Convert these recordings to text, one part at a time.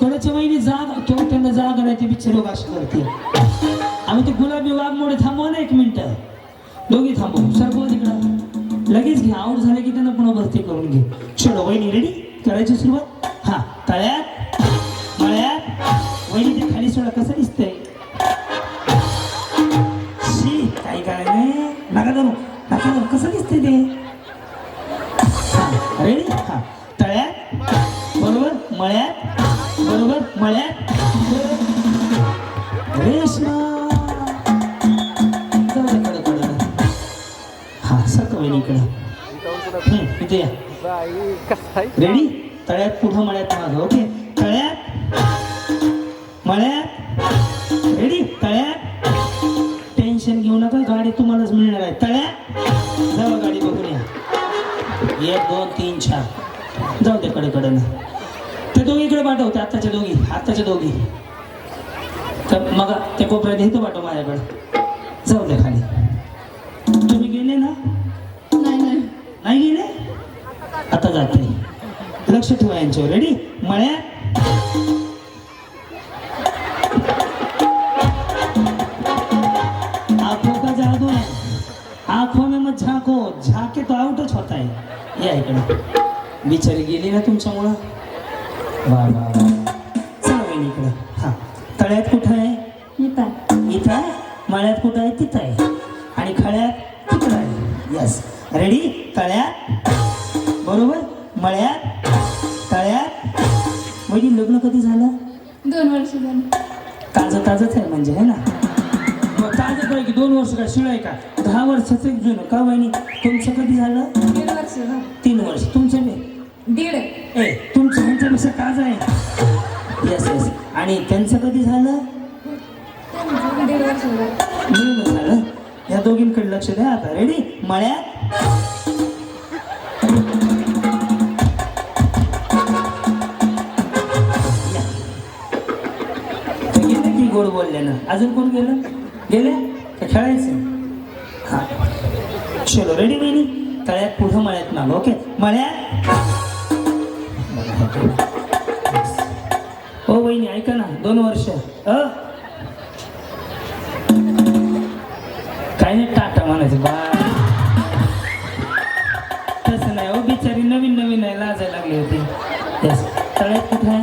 कोणाच्या वहिनी जाग किंवा त्यांना जाग नाही ते बिचारे लोक अशी करते आम्ही ते गुलाबी वाघमोडे थांबवा ना एक मिनिट. दोघी थांबव सरकवा तिकडं. लगेच घे. आऊट झाले की त्यांना पुन्हा भरती करून घे. चलो वहिनी रेडी करायची सुरुवात? हा तळ्यात. मळ्यात. वहिनी ते खाली सोडा. कसं दिसतंय? शी काही काय नाही नका धरू. नका धरू. कसं दिसतंय ते? रेडी हा. मळ्यात बरोबर? मळ्यात. रेशमा. जाऊ हा सरका वहिनीकडं इकडं. इथे या. रेडी तळ्यात पुढं मळ्यात माझं ओके? तळ्यात. मळ्यात. रेडी तळ्यात. टेन्शन घेऊ नका गाडी तुम्हालाच मिळणार आहे. तळ्यात. जाऊ गाडी बघून या. एक दोन तीन चार. जाऊ दे कडे कडे ना. पाठवते आत्ताच्या दोघी आत्ताच्या दोघी. तर मग ते कोपऱ्यात इथं पाठव माझ्याकडे. जाऊ दे खाली. तुम्ही गेले ना? नाही गेले? आता जाते. लक्ष ठेवा यांच्यावर. रेडी मळ्यात? आंखों का जादू? है आंखों में मत झाको. झाके तो आउटच होता है या इकडे. बिचारी गेली ना तुमच्यामुळं? वा वा इकडं. हा. तळ्यात कुठं आहे? येतात इथं आहे? मळ्यात कुठं आहे? तिथं आहे. आणि खळ्यात तिकडं आहे. यस रेडी तळ्यात? बरोबर? मळ्यात? तळ्यात? वहिनी लग्न कधी झालं? दोन वर्ष झाली. ताजं ताजंच आहे म्हणजे है ना? मग ताजं काय की दोन वर्ष का? शिळ आहे का? दहा वर्षाचं एक जुनं. का वहिनी? तुमचं कधी झालं? दीड वर्ष तीन वर्ष. तुमचं बी दीड. ए तुमचं ह्यांच्यापेक्षा ताजं आहे येस येस आणि त्यांचं कधी झालं? झालं. या दोघींकडे लक्ष द्या. आता रेडी मळ्यात? गोड बोलले ना अजून कोण गेलं? गेले? का खेळायचं? हा. चलो रेडी बहिणी तळ्यात पुढं मळ्यात मागं ओके मळ्यात? हो बहिणी ऐका ना दोन वर्ष. अ? काय नाही टाटा म्हणायचं. बा तसं नाही हो बिचारी नवीन नवीन आहे लाजायला लागली होती. तळ्यात कुठं आहे?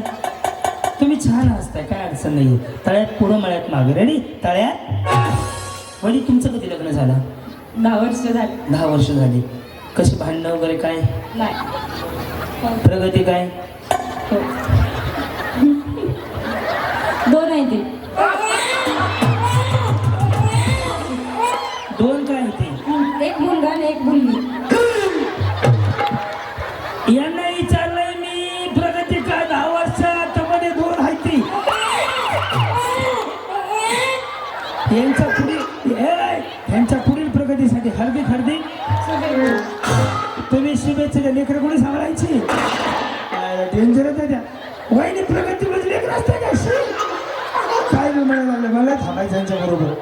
तुम्ही छान असताय काय अडचण नाही तळ्यात पुढं मळ्यात मागे. रेडी तळ्यात? वडी तुमचं कधी लग्न झालं? दहा वर्ष झाली. दहा वर्ष झाली. कशी भांडणं वगैरे काय? नाही. प्रगती काय. दोन आहे ते. दोन काय होते? एक मुलगा आणि एक मुलगी. यांना विचारलंय मी प्रगती काय दहा वर्षात मध्ये दोन आहे ती. यांच्या पुढील यांच्या पुढील प्रगतीसाठी हळदी खर्दी. तुम्ही शुभेच्छा लेकर कोणी सांभाळायची? डेंजर मला थांबायचं यांच्या बरोबर?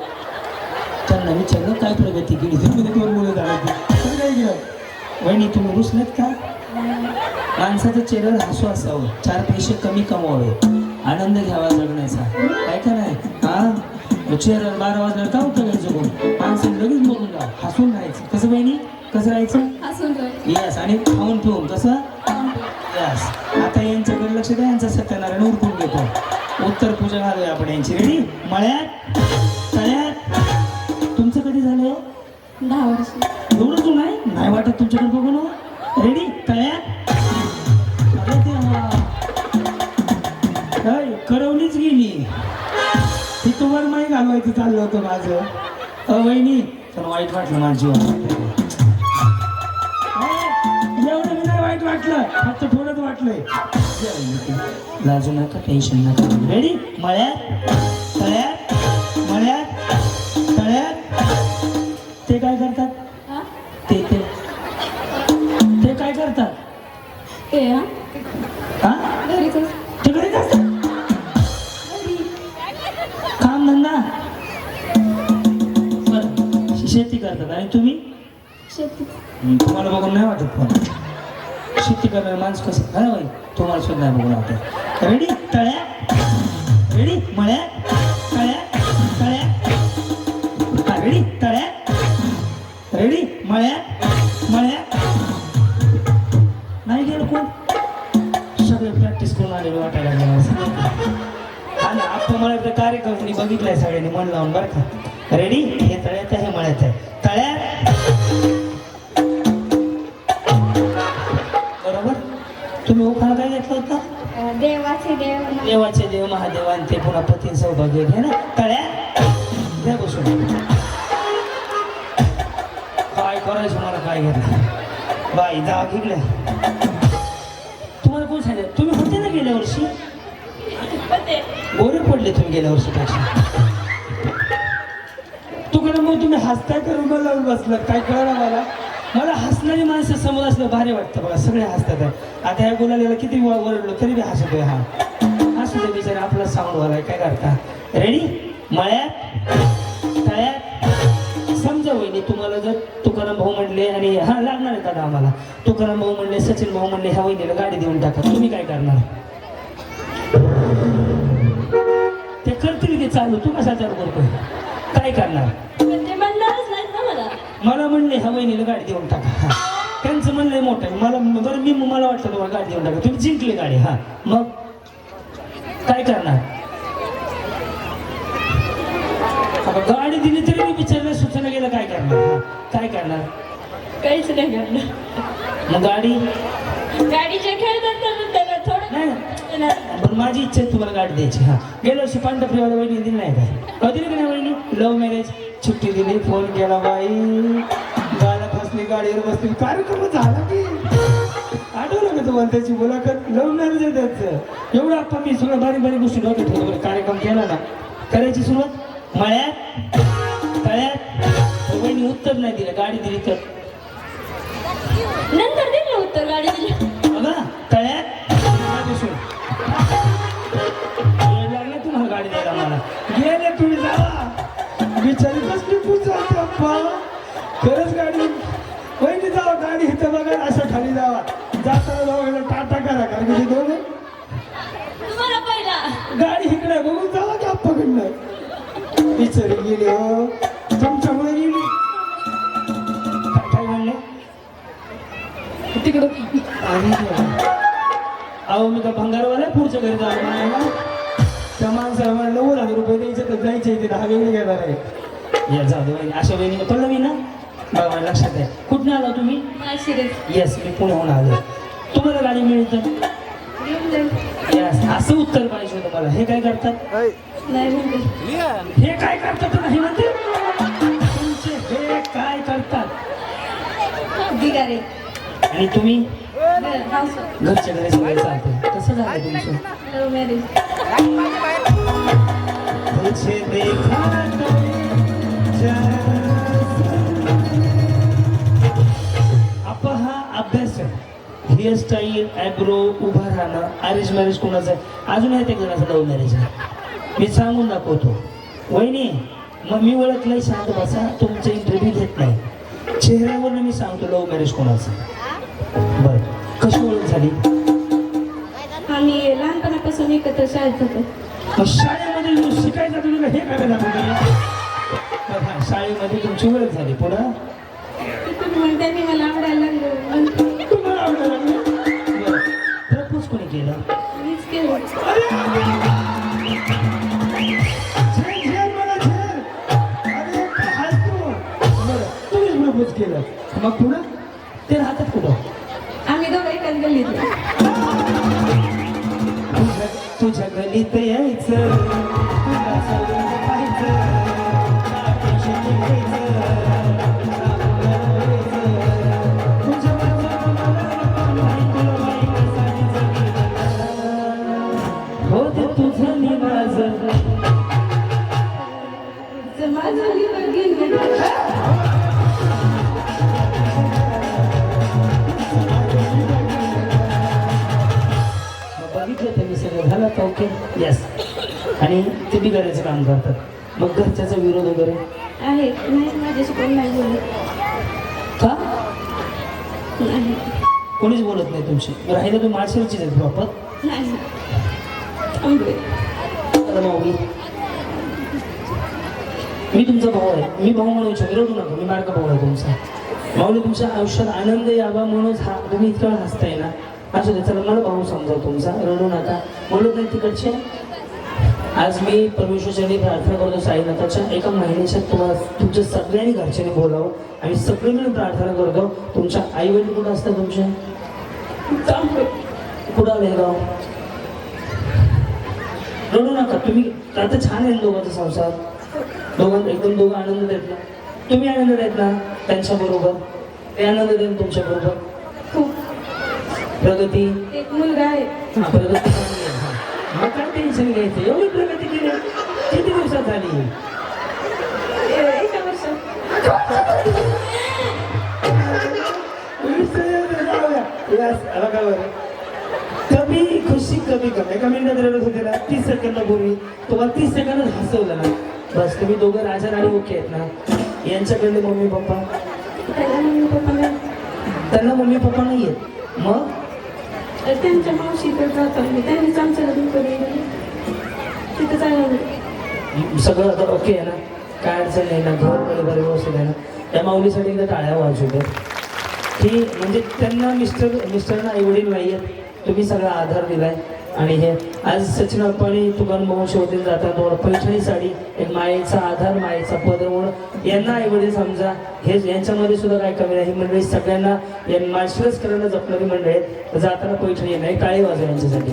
त्यांना विचारलं काय प्रगती केली तुम्ही दोन मुलं झाली तर काय केलं? वहिनी तुम्ही रुसलेत का? माणसाचं चेहऱ्यावर हसू असावं. चार पैसे कमी कमवावे. आनंद घ्यावा जगण्याचा. काय का नाही? हा? चेहऱ्यावर बारा वाजल्यावर का काय जगून? माणसं लगेच बघून जा हसून राहायचं. कसं बहिणी कसं राहायचं. यस आणि खाऊन पिऊन. कसं? यस आता यांच्याकडे लक्ष द्या. यांचा सत्यनारायण उरकून घेतो. उत्तर पूजा घालूया आपण यांची. रेडी मळ्यात तळ्यात. तुमचं कधी झालं? दहा वर्ष. एवढं तू नाही नाही वाटत तुमच्याकडे बघून. रेडी तळ्यात. करवलीच गेली. ती तुम्हाला माही घालवायचं चाललं होतं माझं. अ वहिनी पण वाईट वाटलं माझी वाटलं फक्त थोडंच वाटलंय. लाजू नका टेन्शन नका. रेडी मळ्यात तळ्यात मळ्यात तळ्यात. ते काय करतात? हा? ते ते. ते काय करतात? ते हा? हा? घरीच. काम धंदा? बरं शेती करतात. आणि तुम्ही? शेती. तुम्हाला बघून नाही वाटत पण शेती करणार माणसं कसं खरं बाई तुम्हाला सुद्धा नाही बघून वाटत रेडी तळ्या रेडी मळ्या तळ्या तळ्या रेडी तळ्या रेडी मळ्या मळ्या नाही गेलो कोण सगळे प्रॅक्टिस करून आलेलो वाटायला आणि आपण मला कार्यक्रम बघितलाय सगळ्यांनी मन लावून बरं का रेडी हे तळ्यात आहे मळ्यात आहे तळ्या तुम्ही उखाणा काय घेतला होता? देवाचे देव देवाचे देव महादेवान ते पुन्हा पती सौभाग्य. घे ना तळ्या. द्या बसून. काय करायचं मला काय घेतलं? बाई जा इकडे तुम्हाला कोण सांगितलं? तुम्ही होते ना गेल्या वर्षी? गोरे पडले तुम्ही गेल्या वर्षीपेक्षा. तुकडे मग तुम्ही हसताय का रुमाल लावून बसलात. काय कळलं मला? मला हसणारी माणसं समोर असलं भारी वाटतं बघा सगळे हसतात. आता ह्या गुलालीला किती वेळा वरडलो तरी बी हसतोय हा. हसू दे बिचारे आपला साऊंड वाला काय करता? रेडी मळ्यात? तळ्यात? समजा वहिनी तुम्हाला जर तुकाराम भाऊ म्हणले आणि हा लागणार आहे दादा आम्हाला. तुकाराम भाऊ म्हणले सचिन भाऊ म्हणले ह्या वहिनीला गाडी देऊन टाका. तुम्ही काय करणार? ते करतील ते चालू? तू कसा चालू करतोय? काय करणार पण ते म्हणणारच नाहीत ना मला म्हणले ह्या वहिनीला गाडी देऊन टाका. हा. त्यांचं म्हणलंय मोठं आहे. मला बरं मी मला वाटलं तुम्हाला गाडी देऊन टाका. तुम्ही जिंकली गाडी. हा. मग काय करणार? गाडी दिली तरी मी विचारलं सूचना गेलं काय करणार. काय करणार? काहीच नाही करणार. मग गाडी? गाडीचे खेळ नंतर त्याला थोडं नाही. ना. पण माझी इच्छा आहे तुम्हाला गाडी द्यायची. हा. गेल्या वर्षी पांढरपुरीवाला वहिनी दिली नाही काय कधी का नाही वहिनी? लव्ह मॅरेज छुट्टी दिली फोन केला बाई. गाला फसली गाडीवर बसली. कार्यक्रम झाला की? आठवलं का तुम्हाला त्याची मुलाखत? लव्ह मॅरेज आहे त्याचं. एवढं आपण मी सगळं बारीक बारीक गोष्टी डोक्यात ठेवतो कार्यक्रम केला ना. करायची सुरुवात? मळ्यात? तळ्यात? तर उत्तर नाही दिलं गाडी दिली तर. नंतर दिलं उत्तर गाडी दिली. खाली जावा जाताना जावा टाटा करा कारण की ते दोघं तुम्हाला पहिला. गाडी इकडे बघून जावा की अप्पाकडनं बिचारी गेली हो. तुमच्यामुळे गेली. काय म्हणले? तिकडं. अहो मी का भंगारवाला पुढच्या घरी जाणार म्हणायला त्या माणसाला मला नव्वद हजार रुपये द्यायचे तर जायचे इथे दहा वेगळे घेणार आहे. या जाऊ दे अशा वहिनी कळलं मी ना? मला लक्षात आहे. कुठून आला तुम्ही? येस मी पुण्याहून आलो. तुम्हाला गाडी मिळेल तर? येस असं उत्तर पाहिजे होतं मला. हे काय करतात? नाही. म्हणते. हे काय करतात नाही म्हणते? तुमचे हे काय करतात? आणि तुम्ही? घरच्या घरी सगळे चालते. कसं झालं तुमचं? मॅरेज. आप हा अभ्यास आहे. हेअरस्टाईल ॲब्रो उभा राहणं अरेंज मॅरेज कोणाचं आहे? अजून आहे ते कोणाचं लव्ह मॅरेज आहे? मी सांगून दाखवतो. वहिनी मग मी ओळखलंय शांत बसा. तुमचं इंटरव्ह्यू घेत नाही. चेहऱ्यावरनं मी सांगतो लव्ह मॅरेज कोणाचं बरं कशी ओळख झाली? आम्ही लहानपणापासून एकत्र शाळेत होतो. मग शाळेमध्ये शिकायचा तुला हे करायला शाळेमध्ये तुमची ओळख झाली पुढं. त्यांनी मला आवडायला लागलो. तुम्हाला आवडायला लागलं? प्रपोज कोणी केलं? मीच केलं. केलं. मग पुढं? ते राहतात कुठं? आम्ही दोघं गल्लीत तुझ्या गलीत यायचं. पाहायचं, ओके येस आणि ते बिघाडायचं काम करतात. मग घरच्याचा विरोध वगैरे? आहे. नाही माझ्याशी कोण नाही बोलत. का? नाही. कोणीच बोलत नाही तुमची? राहिलं तू माळशिरचीच आहे प्रॉपर नाही. मी तुमचा भाऊ आहे. मी भाऊ म्हणून रडू नका. मी बारका भाऊ आहे तुमचा. माऊली तुमच्या आयुष्यात आनंद यावा म्हणूनच हा तुम्ही इतका हसताय ना. असू दे चला मला भाऊ समजा तुमचा. रडू नका. बोलत नाही तिकडचे. आज मी परमेश्वरच्यानी प्रार्थना करतो साईनाथाच्या. एका महिन्याच्या तुम्हाला तुमच्या सगळ्यांनी घरच्यांनी बोलावं. आणि सगळे मिळून प्रार्थना करतो. तुमच्या आई वडील कुठं असतात तुमचे? कुठं आले गाव? रडू नका. तुम्ही आता छान आहे दोघांचा संसार. दोघां एकदम दोघं आनंद देत ना. तुम्ही आनंद देत ना त्यांच्याबरोबर. ते आनंद देत तुमच्याबरोबर. प्रगती एक मुलगा आहे. हा प्रगती हा. काय टेन्शन घ्यायचं? एवढी प्रगती केली. किती दिवसात झाली? ए- एका वर्षात. कमी खुशी कमी कमी एका मिनिटात रडत होते ना तीस सेकंदापूर्वी तुम्हाला तीस सेकंदच हसवलं ना. बस तुम्ही दोघं राजा राणी ओके आहेत ना. यांच्याकडले मम्मी पप्पा त्यांना मम्मी पप्पा नाही आहेत मग? त्यांच्या मावशीकडे जातो मी त्यांनीच आमचं लग्न करून दिलं. तिथं जायला सगळं आता ओके आहे ना? काय अडचण नाही ना? घर बरोबर व्यवस्थित आहे ना? त्या माऊलीसाठी एकदा टाळ्या वाजू द्या. की म्हणजे त्यांना मिस्टर मिस्टरना एवढी नाही आहेत तुम्ही सगळा आधार दिलाय. आणि हे आज सचिन अप्पाणी तुकान भाऊ शोधील जातात. थोडं पैठणी साडी एक मायेचा आधार मायेचा पद म्हणून. यांना आईवडील समजा हे यांच्यामध्ये सुद्धा काय कमी नाही. ही मंडळी सगळ्यांना या मास्टर्स करायला जपणारी मंडळी आहेत. जाताना पैठणी नाही टाळी वाजवा यांच्यासाठी.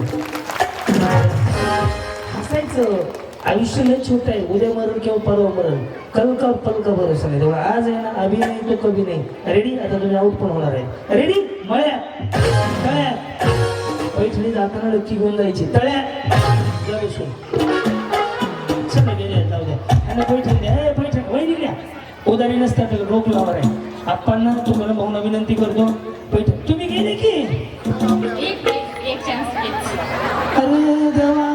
हसायचं. आयुष्य लय छोट आहे. उद्या मरण किंवा परवा मरण. कल का पल का भरोसा नाही. तेव्हा आज आहे ना अभि नाही तो कभी नाही. रेडी आता तुम्ही आउट पण होणार आहे. रेडी मळ्या पैठणी जाताना नक्की घेऊन जायची. तळ्या. जाऊ सो. चला गेले जाऊ द्या. आणि पैठणी द्या. पैठणी वहिनी द्या उदारी नसतात रोख लावर आहे. आप्पांना तुम्हाला भाऊना विनंती करतो. पैठणी तुम्ही गेले की? एक एक चान्स अरे देवा.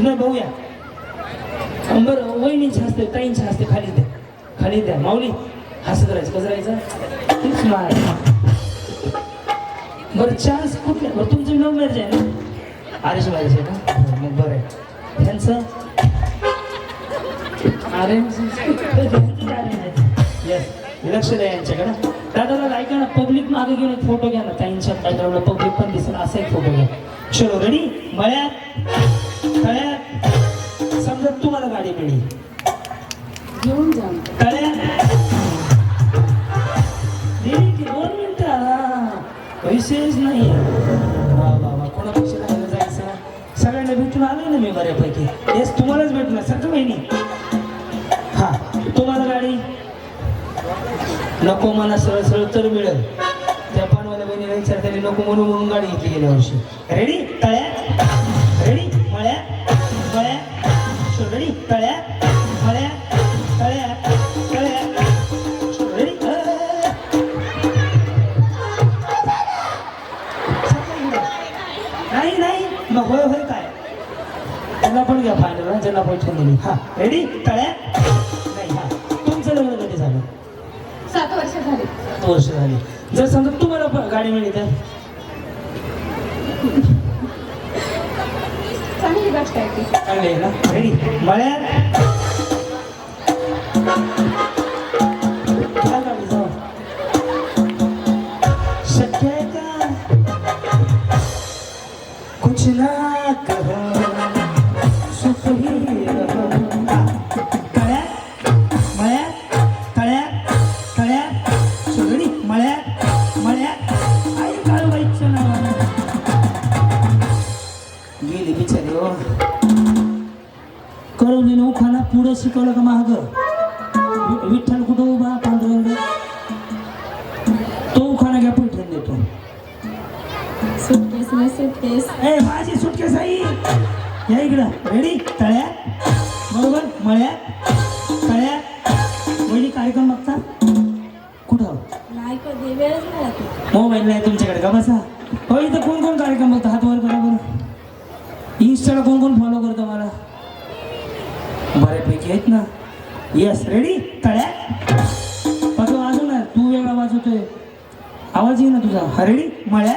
की नाही भाऊ या बरं वहिनीची हसते ताईंची हसते खाली द्या. खाली द्या. माऊली हसत राहायचं कसं राहायचं तीच मार. बरं चान्स कुठल्या? बरं तुमची लव्ह मॅरेज आहे ना? आरेश मॅरेज आहे का? मग बरं आहे. त्यांचं येस लक्ष द्या यांच्याकडे दादाला ऐका ना पब्लिक मागे घेऊन एक फोटो घ्या ना. त्यांच्या बॅकग्राऊंडला पब्लिक पण दिसेल. असा एक फोटो घ्या. चलो रेडी मळ्यात? तळ्यात समजा तुम्हाला गाडी मिळली. घेऊन जा. तळ्यात दिली की दोन मिनिटं? पैसेच नाही. वा कोणापेक्षा राहायला जायचं? सगळ्यांना भेटून आलो ना मी बऱ्यापैकी. येस तुम्हालाच भेटणार सगळं महिनी हा तुम्हाला गाडी? नको म्हणा सरळ सरळ तर मिळेल. त्या पानवाल्या बहिणीला विचार त्यांनी नको म्हणून म्हणून गाडी घेतली गेल्या वर्षी. रेडी तळ्या रेडी मळ्या रेडी तळ्या मळ्या तळ्या तळ्या रेडी नाही नाही मग होय होय काय त्यांना पण घ्या फायनल ज्यांना पैठण दिली हा रेडी तळ्या नाही हा तुमचं लग्न कधी झालं सात वर्ष झाली सात वर्ष झाली जर समजा तुम्हाला गाडी मिळली तर चांगली गोष्ट आहे ती चांगली आहे ना आई या इकडं रेडी तळ्या बरोबर मळ्या कार्यक्रम बघता कुठं? नाही कधी वेळच मिळत मोबाईल नाही तुमच्याकडे का बसा? हो इथं कोण कोण कार्यक्रम बघता? हात वर करा बरं. इंस्टाला कोण कोण फॉलो करतं मला? बऱ्यापैकी आहेत ना. येस रेडी तळ्या पाठव अजून आहे तू वेगळा वाजवतोय. आवाज येईल ना तुझा. हा रेडी मळ्या मळ्या.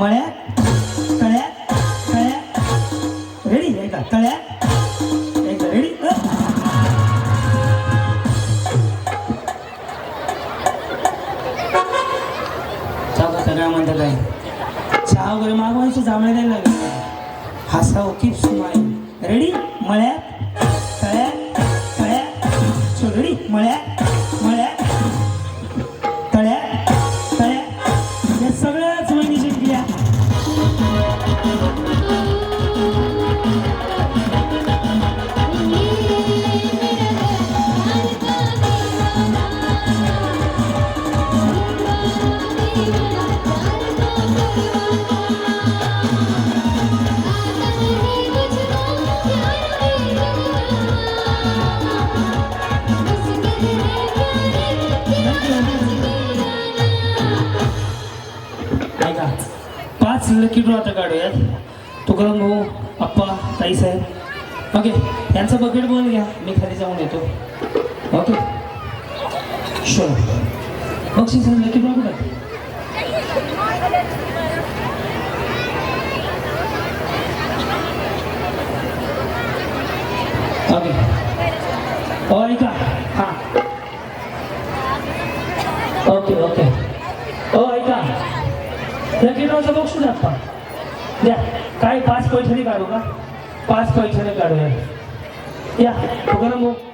मळ्या तळ्यात तळ्यात. रेडी एकदा तळ्यात. एकदा रेडी चौका सगळ्या म्हणतात काय चहा वगैरे मागवायची जांभळे द्यायला लागेल. हसा ओके स्माईल रेडी मळ्यात तळ्यात तळ्यात. सो रेडी मळ्यात. त्यांचं बकेट बोल घ्या. मी खाली जाऊन येतो. ओके. शुअर बक्षीस आणलं की बघ ओके. ओ ऐका. हां. Okay okay. ओ ऐका. लकी ड्रॉचं बक्षीस आता. द्या. काय पाच पैठणी काढू का? पाच पैठणी काढूया. या तुकाराम भाऊ